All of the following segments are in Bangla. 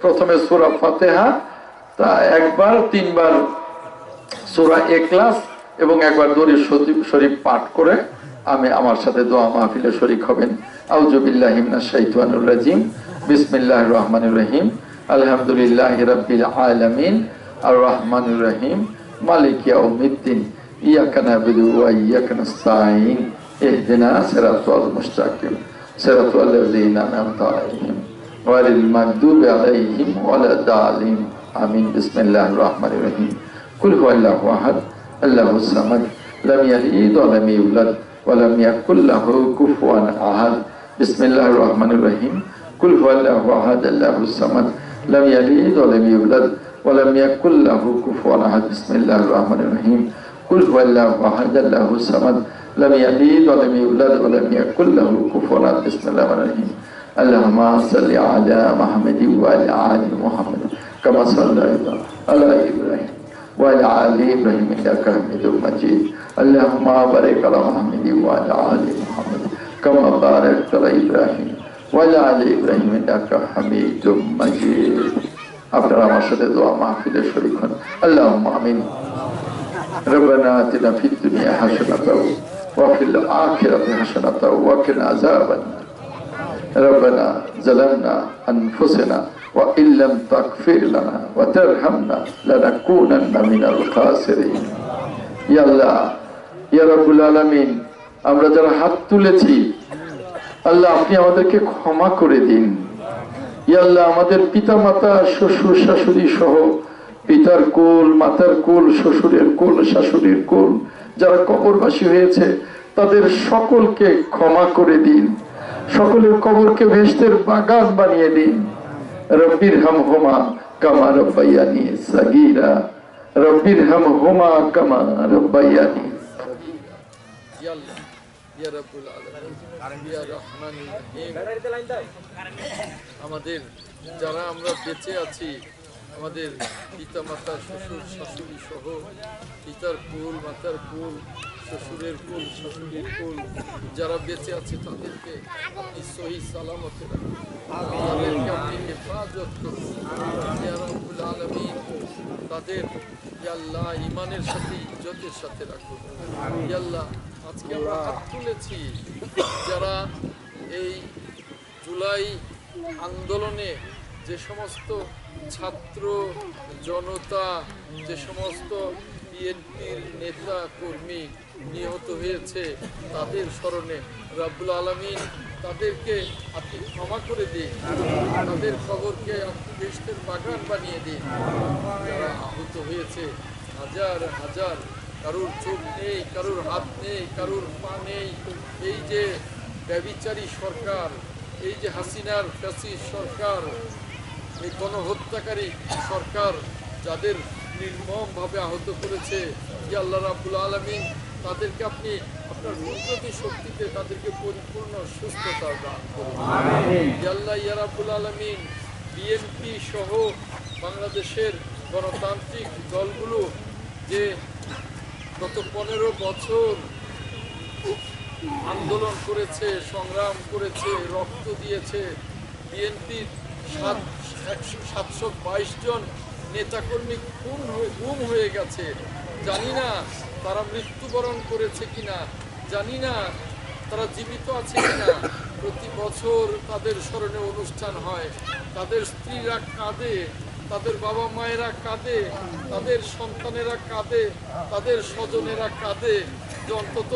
প্রথমে সুরা ফাতেহা, তা একবার, তিনবার সুরা এক্লাস এবং একবার দরি শরীফ পাঠ করে আমি আমার সাথে দোয়া মাহফিলে শরিক হবেন। আউজুবিল্লাহ শাইতানুর রাজিম। বিসমিল্লাহ রহমানুর রহিম। আলহামদুলিল্লাহ রাব্বিল আলামিন। আর রহমানুর রহিম। মালিক ইয়াউমিদ্দিন। ইয়াকা নাবুদু ওয়া ইয়াকা নাস্তাঈন। ইহদিনা সিরাতাল মুস্তাকিম। সিরাতাল লাযিনা আন'আমতা আলাইহিম। وللمكذوب عليهم ولا الضالين آمين. بسم الله الرحمن الرحيم. كل هو الله أحد الله الصمد لم يلد ولم يولد ولم يكن له كفوا أحد. بسم الله الرحمن الرحيم. كل هو الله أحد الله الصمد لم يلد ولم يولد ولم يكن له كفوا أحد. بسم الله الرحمن الرحيم. كل هو الله أحد الله الصمد لم يلد ولم يولد ولم يكن له كفوا أحد. بسم الله الرحمن الرحيم. اللهم صل على محمد وعلى آل محمد كما صليت على إبراهيم وعلى آل إبراهيم إنك حميد مجيد اللهم بارك على محمد وعلى آل محمد كما باركت على إبراهيم وعلى آل إبراهيم إنك حميد مجيد আপনারা আমার সাথে দোয়া মাহফিলে শরীক হন আল্লাহ আমিন ربنا آتنا في الدنيا حسنة وفي الآخرة حسنة وقنا عذاب النار ربنا ظلمنا أنفسنا وإن لم تغفر لنا وترحمنا لنكونن من الخاسرين يا الله يا رب العالمين আমরা যারা হাত তুলেছি আল্লাহ আপনি আমাদেরকে ক্ষমা করে দিন ইয়া আল্লাহ আমাদের পিতা মাতা শ্বশুর শাশুড়ি সহ পিতার কোল মাতার কোল শ্বশুরের কোল শাশুড়ির কোল যারা কবরবাসী হয়েছে তাদের সকলকে ক্ষমা করে দিন সকলের কবরকে ভেস্তের বাগান বানিয়ে দিন রব্বির হাম হোমা কামা রব্বাইয়ানি সাগিরা রব্বির হাম হোমা কামা রব্বাইয়ানি ইয়া ইয়া ইয়া। আমাদের যারা আমরা বেঁচে আছি আমাদের পিতা মাতা শ্বশুর, শাশুড়ি সহ পিতার কুল, মাতার কুল, শ্বশুরের কুল, শাশুড়ির কুল, যারা বেঁচে আছে তাদেরকে আপনি সহি সালামতে তাদেরকে আপনি হেফাজত করুন। তাদের ইয়া আল্লাহ ইমানের সাথে, ইজ্জতের সাথে রাখুন ইয়া আল্লাহ, আজকে আমরা হাত তুলেছি যারা এই জুলাই আন্দোলনে যে সমস্ত ছাত্র জনতা, যে সমস্ত বিএনপির নেতা, কর্মী নিহত হয়েছে, তাদের স্মরণে রাব্বুল আলমিন তাদেরকে আপনি ক্ষমা করে দিন। তাদের খবরকে আপনি বেস্টের বাগান বানিয়ে দিন। যারা আহত হয়েছে, হাজার হাজার, কারোর চোখ নেই, কারোর হাত নেই, কারোর পা নেই। এই যে ব্যবিচারী সরকার, এই যে হাসিনার ফ্যাসিস সরকার এই গণহত্যাকারী সরকার যাদের নির্মমভাবে আহত করেছে আল্লাহ রাবুল আলমিন তাদেরকে আপনি আপনার কুদরতি শক্তিতে তাদেরকে পরিপূর্ণ সুস্থতা দান করুন। আল্লাহ ইয়া রাবুল আলমিন বিএনপি সহ বাংলাদেশের গণতান্ত্রিক দলগুলো যে গত পনেরো বছর আন্দোলন করেছে সংগ্রাম করেছে রক্ত দিয়েছে বিএনপির সাতশো বাইশ জন নেতাকর্মী খুন হয়ে গুম হয়ে গেছে। জানি না তারা মৃত্যুবরণ করেছে কিনা। জানি না তারা জীবিত আছে কিনা। প্রতি বছর তাদের স্মরণে অনুষ্ঠান হয়। তাদের স্ত্রীরা কাঁদে, তাদের বাবা মায়েরা কাঁদে, তাদের সন্তানেরা কাঁদে, তাদের স্বজনেরা কাঁদে। যে অন্তত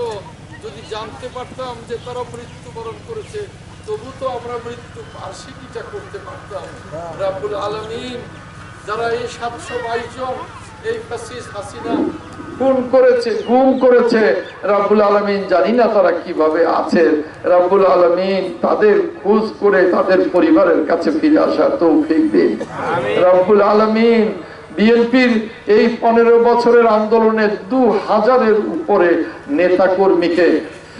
যদি জানতে পারতাম যে তারা মৃত্যুবরণ করেছে তবু তো আমরা মৃত্যু বার্ষিকীটা করতে পারতাম। রাবুল আলমিন যারা এই সাতশো বাইশ জন এই হাসিনা খুন করেছে গুম করেছে রাব্বুল আলমিন জানি না তারা কীভাবে আছে। রাব্বুল আলমিন তাদের খোঁজ করে তাদের পরিবারের কাছে ফিরে আসার তৌফিক দিন। রাবুল আলমিন বিএনপির এই পনেরো বছরের আন্দোলনে দু হাজারের উপরে নেতা কর্মীকে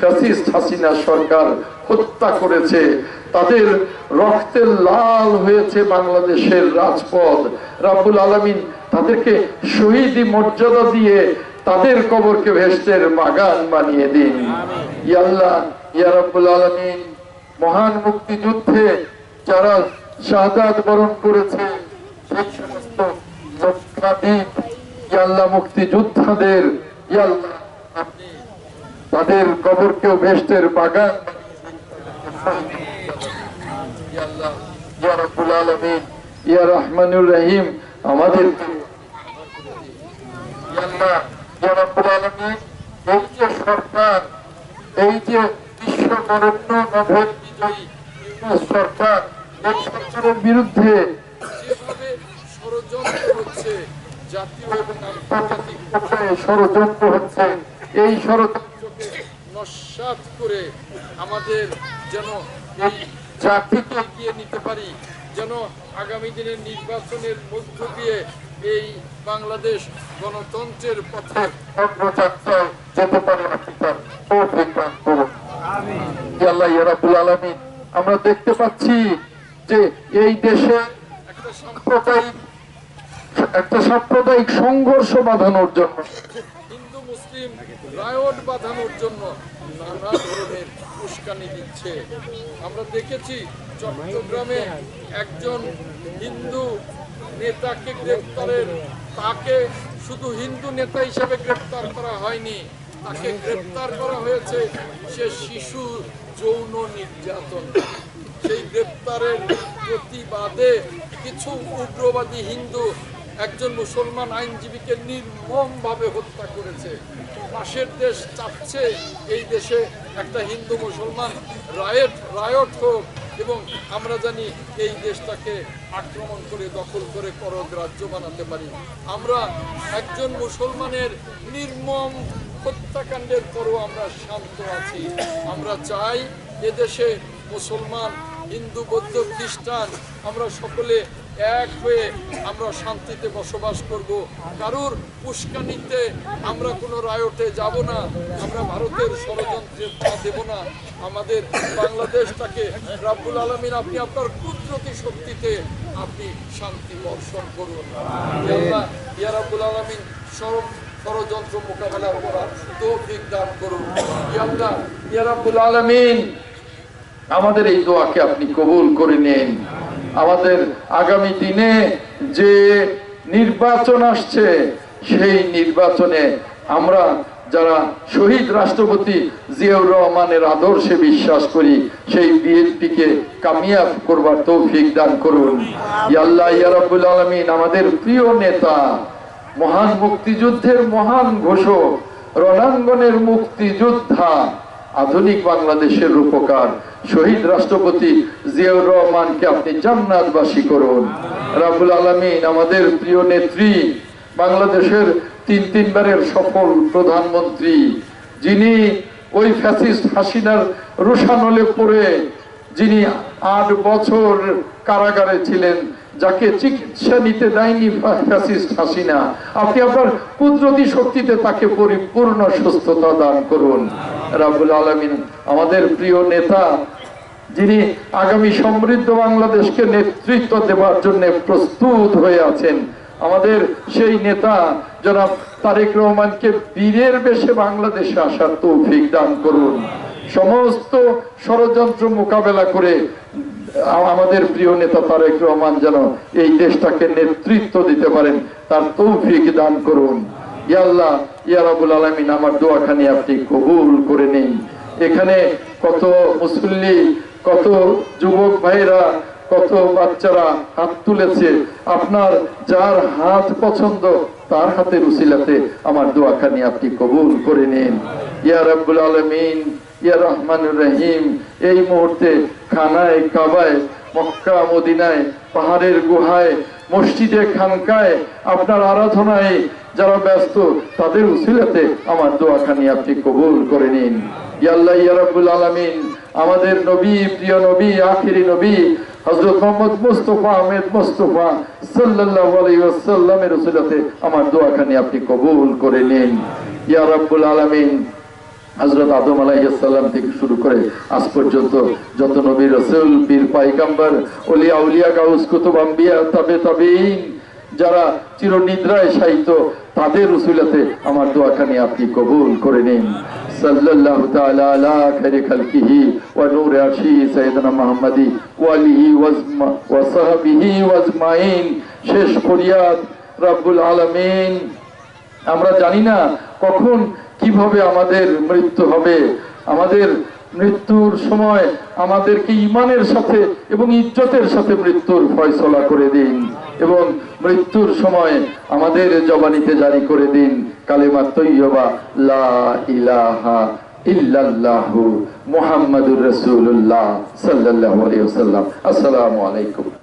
ফ্যাসিস্ট হাসিনা সরকার হত্যা করেছে। তাদের রক্তের লাল হয়েছে বাংলাদেশের রাজপথ। রাব্বুল আলমিন তাদেরকে শহীদি মর্যাদা দিয়ে তাদের কবরকে ভেস্টের বাগান বানিয়ে দিন। ইয়াল্লাহ ইয়া রাব্বুল আলমিন, মহান মুক্তিযুদ্ধে যারা শাহাদাত বরণ করেছে ইয়াল্লাহ মুক্তিযোদ্ধাদের ইয়াল্লাহ আপনি তাদের কবরকেও বেস্টের বাগান। সরকারের বিরুদ্ধে ষড়যন্ত্র হচ্ছে এই ষড়যন্ত্র নস্বাত করে আমাদের যেন এই জাতিকে এগিয়ে নিতে পারি যেন আগামী দিনের নির্বাচনের মধ্য দিয়ে এই বাংলাদেশ গণতন্ত্রের পথে অগ্রযাত্রায় যেতে পারে আপনি তৌফিক দান করুন। আল্লাহ রাব্বুল আমরা দেখতে পাচ্ছি যে এই দেশে একটা সাম্প্রদায়িক সাম্প্রদায়িক একটা সাম্প্রদায়িক সংঘর্ষ বাঁধানোর জন্য। হিন্দু মুসলিম রায়ট বাঁধানোর জন্য নানা ধরনের উস্কানি দিচ্ছে। আমরা দেখেছি চট্টগ্রামে একজন হিন্দু নেতাকে গ্রেপ্তারের, তাকে শুধু হিন্দু নেতা হিসেবে গ্রেপ্তার করা হয়নি, তাকে গ্রেপ্তার করা হয়েছে সে শিশু যৌন নির্যাতন। সেই গ্রেপ্তারের প্রতিবাদে কিছু উগ্রবাদী হিন্দু একজন মুসলমান আইনজীবীকে নির্মমভাবে হত্যা করেছে। পাশের দেশ চাচ্ছে এই দেশে একটা হিন্দু মুসলমান রায়ট রায়ট হোক এবং আমরা জানি এই দেশটাকে আক্রমণ করে, দখল করে করগ্রাহ্য বানাতে পারি। আমরা একজন মুসলমানের নির্মম হত্যাকাণ্ডের পরও আমরা শান্ত আছি। আমরা চাই এদেশে মুসলমান, হিন্দু, বৌদ্ধ, খ্রিস্টান, আমরা সকলে এক হয়ে আমরা শান্তিতে বসবাস করব। কারোর উস্কানিতে আমরা কোনো রায়টে যাব না। আমরা ভারতের ষড়যন্ত্রের পা দেব না। আমাদের বাংলাদেশটাকে রাব্বুল আলমিন আপনি আপনার কুদরতি শক্তিতে আপনি শান্তি বর্ষণ করুন। ইয়া রাব্বুল আলমিন সব ষড়যন্ত্র মোকাবেলা করার তৌফিক দান করুন। ইয়া আল্লাহ, ইয়া রাব্বুল আলামিন আমাদের এই দোয়াকে আপনি কবুল করে নেন। আমাদের আগামী দিনে যে নির্বাচন আসছে, সেই নির্বাচনে আমরা যারা শহীদ রাষ্ট্রপতি জিয়াউর রহমানের আদর্শে বিশ্বাস করি, সেই বিএনপিকে কামিয়াব করবার তৌফিক দান করুন। ইয়াল্লাহ ইয়ারাবুল আলমিন, আমাদের প্রিয় নেতা, মহান মুক্তিযুদ্ধের মহান ঘোষক, রণাঙ্গনের মুক্তিযোদ্ধা আধুনিক বাংলাদেশের রূপকার শহীদ রাষ্ট্রপতি জিয়াউর রহমানকে আপনি জান্নাতবাসী করুন। রাবুল আলমিন আমাদের প্রিয় নেত্রী, বাংলাদেশের তিন তিনবারের সফল প্রধানমন্ত্রী, যিনি ওই ফ্যাসিস্ট হাসিনার রোশানলে পড়ে, যিনি আট বছর কারাগারে ছিলেন, যাকে চিকিৎসা নিতে দেয়নি ফ্যাসিস্ট হাসিনা। আপনি আপনার কুদরতি শক্তিতে তাকে পরিপূর্ণ সুস্থতা দান করুন। রাবুল আলমিন, আমাদের প্রিয় নেতা, যিনি আগামী সমৃদ্ধ বাংলাদেশকে নেতৃত্ব দেওয়ার জন্য প্রস্তুত হয়ে আছেন, আমাদের সেই নেতা জনাব তারেক রহমানকে বীরের বেশে বাংলাদেশে আসার তৌফিক দান করুন। সমস্ত ষড়যন্ত্র মোকাবেলা করে আমাদের প্রিয় নেতা তারেক রহমান যেন এই দেশটাকে নেতৃত্ব দিতে পারেন, তার তৌফিক দান করুন। ইয়াল্লাহ ইয়ারাবুল আলমিন, আমার দোয়াখানি আপনি কবুল করে নেই এখানে কত মুসল্লি, কত যুবক ভাইরা কত বাচ্চারা হাত তুলেছে। আপনার যার হাত পছন্দ, তার হাতের উসিলাতে আমার দোয়াখানি আপনি কবুল করে নিন। ইয়া রাব্বুল আলামিন, ইয়া রহমানুর রহিম, এই মুহূর্তে খানায়, কাবায়, মক্কা, মদিনায়, পাহাড়ের গুহায়, মসজিদে, খানকায়, আপনার আরাধনায় যারা ব্যস্ত, তাদের উসিলাতে আমার দোয়াখানি আপনি কবুল করে নিন। ইয়াল্লাহ ইয়া রাব্বুল আলামিন, আমাদের নবী, প্রিয় নবী, আখিরি নবী, হযরত মোহাম্মদ মুস্তাফা আহমেদ মুস্তাফা উসিলাতে আমার দোয়াখানি আপনি কবুল করে নিন। ইয়া রাব্বুল আলামিন হজরত আদম আলাইসাল্লাম থেকে শুরু করে আজ পর্যন্ত যত নবী রসুল, পীর পাইকাম্বার অলিয়া উলিয়া, গাউস, কুতুব, আম্বিয়া, তবে যারা চিরনিদ্রায় সাহিত্য তাদের রসুলাতে আমার দোয়াখানি আপনি কবুল করে নিন। শেষ ফরিয়াদ আমরা জানি না কখন কীভাবে আমাদের মৃত্যু হবে। আমাদের মৃত্যুর সময় আমাদেরকে ইমানের সাথে এবং ইজ্জতের সাথে মৃত্যুর ফয়সলা করে দিন এবং মৃত্যুর সময় আমাদের জবানিতে জারি করে দিন কালেমা তৈয়বা, লা ইলাহা ইল্লাল্লাহু মুহাম্মাদুর রাসূলুল্লাহ সাল্লাল্লাহু আলাইহি ওয়াসাল্লাম। আসসালামু আলাইকুম।